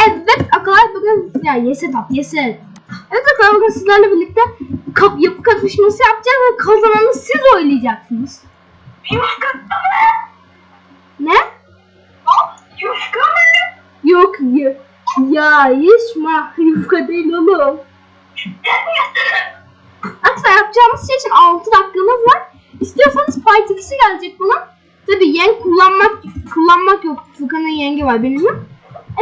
Evet arkadaşlar bugün ya yesin tap yesin. Evet arkadaşlar bugün sizlerle birlikte kap yapı kapışması yapacağız ve kazananı siz oylayacaksınız. Yufka mı? Ne? Yufka mı? Yok ya. Ya yaşma yufka değil oğlum. Arkadaşlar yapacağımız şey için 6 dakikamız var. İstiyorsanız part 2'si gelecek buna. Tabi yen kullanmak kullanmak yok. Furkan'ın yengi var benim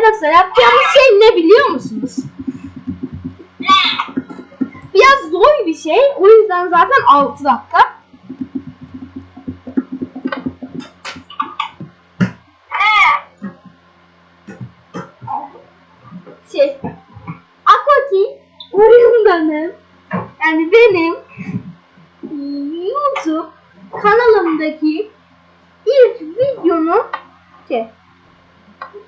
arkadaşlar yapacağımız şey ne biliyor musunuz? Biraz zor bir şey. O yüzden zaten 6 dakika. Şey. Akoti oyundanım. Yani benim YouTube kanalımdaki ilk videonun şey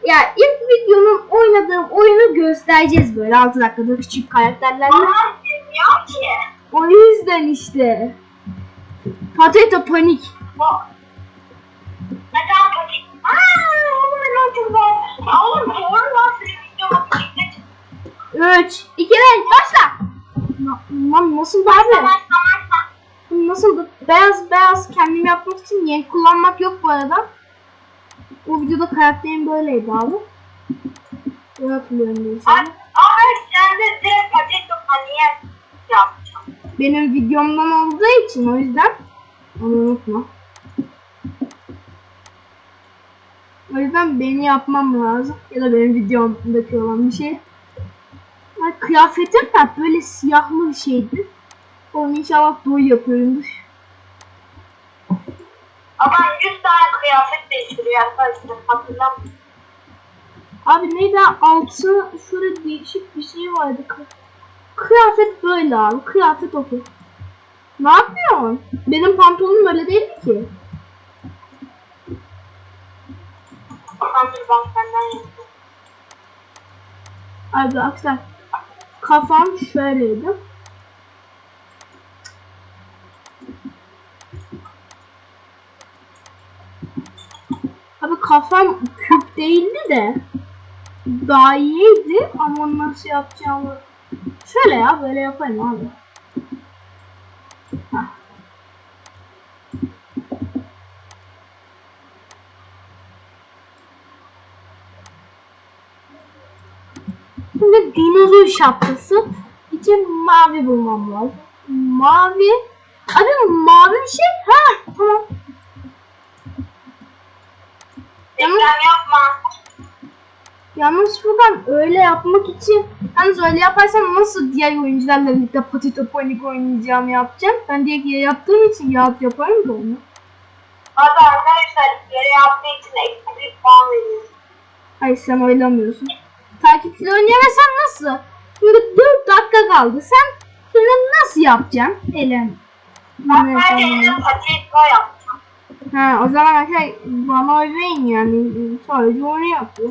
ya ilk videonun oynadığım oyunu göstereceğiz böyle 6 dakikada küçük karakterlerle. Bana bilmiyor ki. O yüzden işte. Potato Panic. Bu. Neden? Aaa oğlum ben var. Ya oğlum doğru lan senin videomu çekti. 3, 2, 1, başla. Lan nasıl abi? Nasıl beyaz beyaz kendim yapmak için yeni kullanmak yok bu arada. O videoda karakterim böyleydi abi. Ne hatırlıyorum diye sana. Ama sen de direkt paket paniğe yapacaksın. Benim videomdan olduğu için o yüzden onu unutma. O yüzden beni yapmam lazım. Ya da benim videomdaki olan bir şey. Ay, kıyafetim de böyle siyahlı bir şeydi. Onu inşallah doğru yapıyorumdur. Adam 100 tane kıyafet değiştiriyor arkadaşlar hatırlamıyorum. Abi neydi altı şöyle değişik bir şey vardı. Kı- Kıyafet böyle abi. Kıyafet okey. Ne yapıyorsun? Benim pantolonum öyle değildi ki. Sandır bak senden yaptım. Abi arkadaşlar kafam şöyleydi. Abi kafam küp değildi de daha iyiydi ama onu nasıl yapacağımı şöyle ya böyle yapayım abi. Hah. Şimdi dinozor şapkası için mavi bulmam lazım. Mavi. Abi mavi bir şey. Ha tamam. Reklam yapma. Yalnız Furkan öyle yapmak için yalnız öyle yaparsam nasıl diğer oyuncularla birlikte Potato Panic oynayacağımı yapacağım. Ben diye yaptığım için rahat yaparım da onu. Abi arkadaşlar yere yaptığı için eksi bir puan veriyor. Hayır sen oynamıyorsun. Takipçili oynayamazsan nasıl? Şimdi 4 dakika kaldı. Sen şimdi nasıl yapacaksın? Elen. Ben sadece eline paket var yapacağım. Ha o zaman şey bana oy verin yani sadece onu yapıyor.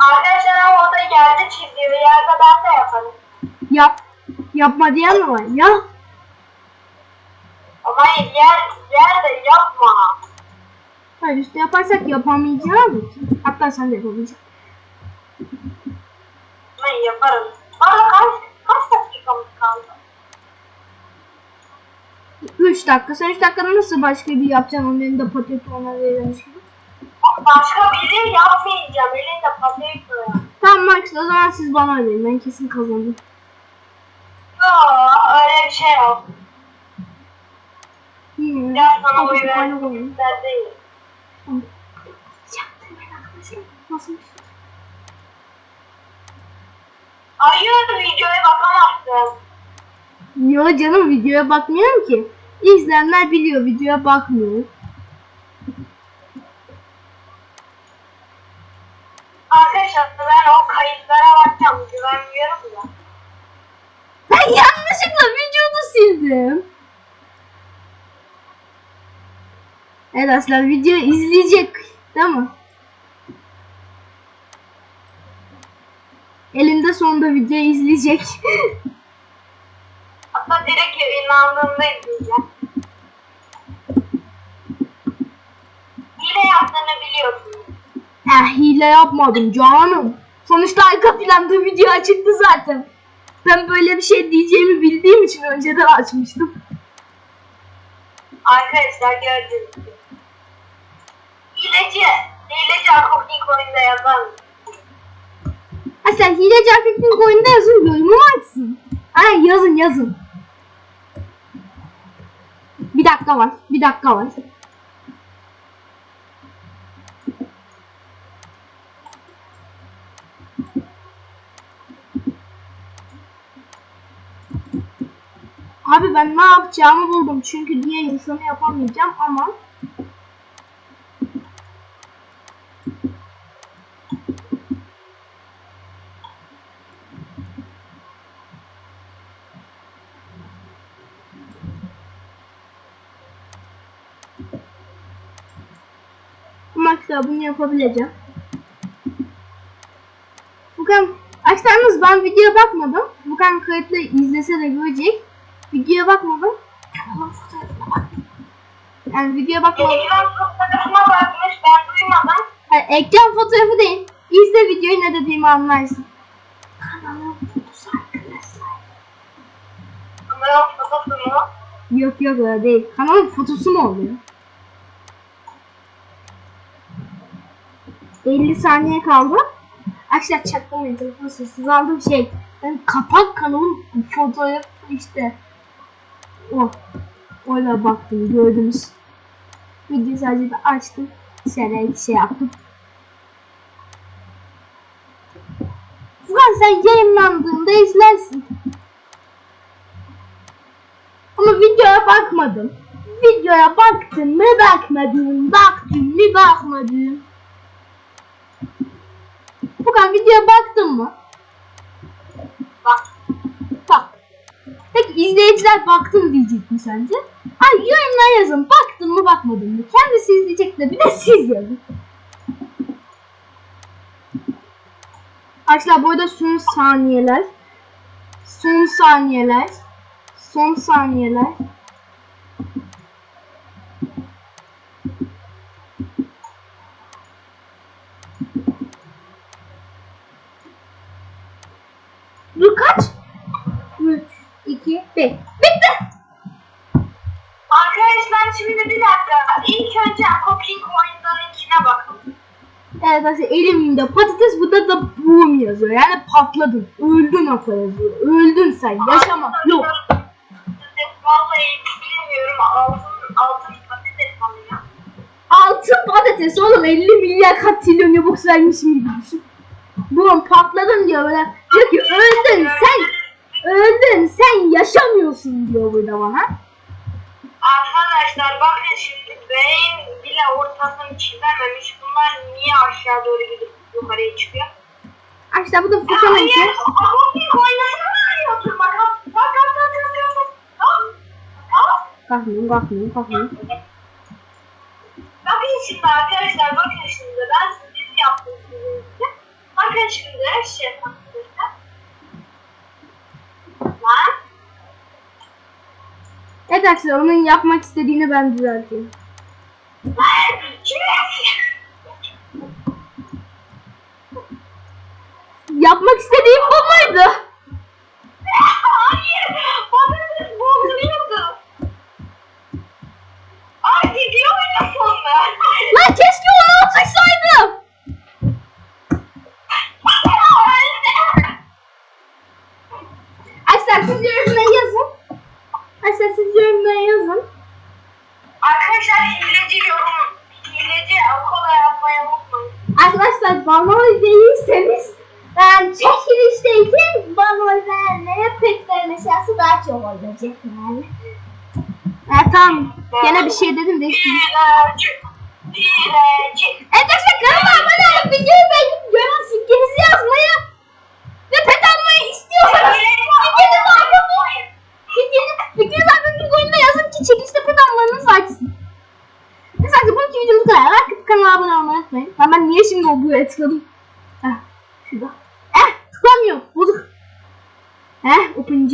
Arkadaşlar ama o da geldi çizdiği yerde ben de yaparım. Yap. Yapma diyen mi var? Ya. Ama yer, yer de yapma. Hayır işte yaparsak yapamayacağım. Hatta sen de yapamayacaksın. Ben yaparım. Bana kaç, kaç dakikamız kaldı? 3 dakika. Sen 3 dakikada nasıl başka bir yapacaksın? Onun elinde paket ona verilmiş gibi. Başka biri yapmayacağım. Elinde paket var. Tamam Max o zaman siz bana verin. Ben kesin kazandım. Aa, öyle bir şey yok. Hmm. Ben sana oy verdim. Ben değil. Yaptım ben arkadaşlar. Nasıl? Hayır videoya bakamazsın. Yo canım videoya bakmıyorum ki. İzleyenler biliyor videoya bakmıyor. Arkadaşlar ben o kayıtlara bakacağım. Güvenmiyorum da. Ben yanlışlıkla videomu sildim. Evet arkadaşlar video izleyecek değil mi? Elinde sonunda video izleyecek. Hatta direkt yayınlandığında izleyeceğim. Hile yaptığını biliyorsun. Ha hile yapmadım canım. Sonuçta arka planda video açıktı zaten. Ben böyle bir şey diyeceğimi bildiğim için önceden açmıştım. Arkadaşlar gördüğünüz gibi. Hileci. Hileci Akoknik oyunda yazar mı? Ha sen hileci Akif'in oyunda yazın yorumu mu açsın? Ay yazın yazın. Bir dakika var. Bir dakika var. Abi ben ne yapacağımı buldum. Çünkü diğer insanı yapamayacağım ama Max'la bunu yapabileceğim. Furkan Açlarınız ben videoya bakmadım. Furkan kayıtlı izlese de görecek. Videoya bakmadım. Kanalın fotoğrafına baktım. Yani videoya bakmadım. Ekran fotoğrafına bakmış ben duymadım. Hayır, ekran fotoğrafı değil. İzle videoyu ne dediğimi anlarsın. Kanalın fotosu arkadaşlar. Fotosu mu? Yok yok öyle değil. Kanalın fotosu mu oluyor? 50 saniye kaldı. Arkadaşlar çaktırmayın telefonu sessiz aldım şey. Ben kapak kanalın fotoğrafı işte. O. Öyle baktım gördünüz. Video sadece bir açtım. Şöyle şey yaptım. Furkan sen yayınlandığında izlersin. Ama videoya bakmadım. Videoya baktım mı bakmadım. Baktım mı bakmadım. Furkan videoya baktın mı? Bak. Peki izleyiciler baktım diyecek mi sence? Ay yorumlara yazın. Baktın mı bakmadın mı? Kendisi izleyecek de bir de siz yazın. Arkadaşlar bu arada son saniyeler. Son saniyeler. Son saniyeler. Arkadaşlar elimde patates burada da boom yazıyor. Yani patladın. Öldün Apo yazıyor. Öldün sen. Yaşama. Yok. Vallahi bilmiyorum. Altın, altın patates alıyor. Altın patates oğlum 50 milyar katrilyon yabuk vermişim gibi düşün. Boom patladın diyor böyle. Diyor ki öldün sen. Öldün sen yaşamıyorsun diyor burada bana. Arkadaşlar bakın şimdi beyin bile ortasını çizememiş. Bunlar niye aşağı doğru gidip yukarıya çıkıyor? Arkadaşlar bu da ki. Akoknik oyunlarını mı arıyorsun? Bak bak bak bak bak bak bak. Bak. Kalkmayın kalkmayın kalkmayın. Bakın şimdi arkadaşlar bakın şimdi ben sizi yaptım sizin için. Bakın şimdi şey arkadaşlar. Lan. Evet arkadaşlar onun yapmak istediğini ben düzelteyim. Yapmak istediğim bu muydu? Hayır. Patates bozuluyordu. Ay gidiyor oyun sonunda. Lan keşke onu atırsaydım. Arkadaşlar siz yorumlara yazın. Arkadaşlar siz yorumlara yazın. Arkadaşlar hileci yorum. Hileci kola yapmayı unutmayın. Arkadaşlar bana oy verirseniz ben çekilişteyken bana oy vermeye pek verme şansı daha çok olacak yani. Ha tamam. Gene bir şey dedim de. Arkadaşlar kanalıma abone olup videoyu beğenip yorum fikrinizi yazmayı ve pet almayı istiyorsanız bu videonun fikrinizi arka bu oyunda yazın ki çekilişte pet almanız artsın. Neyse arkadaşlar bugünkü videomuz bu kadar. Like kanala abone olmayı unutmayın. Ben, ben niye şimdi o buraya tıkladım? Heh şurada. Eh tıklamıyor. Bozuk. Heh open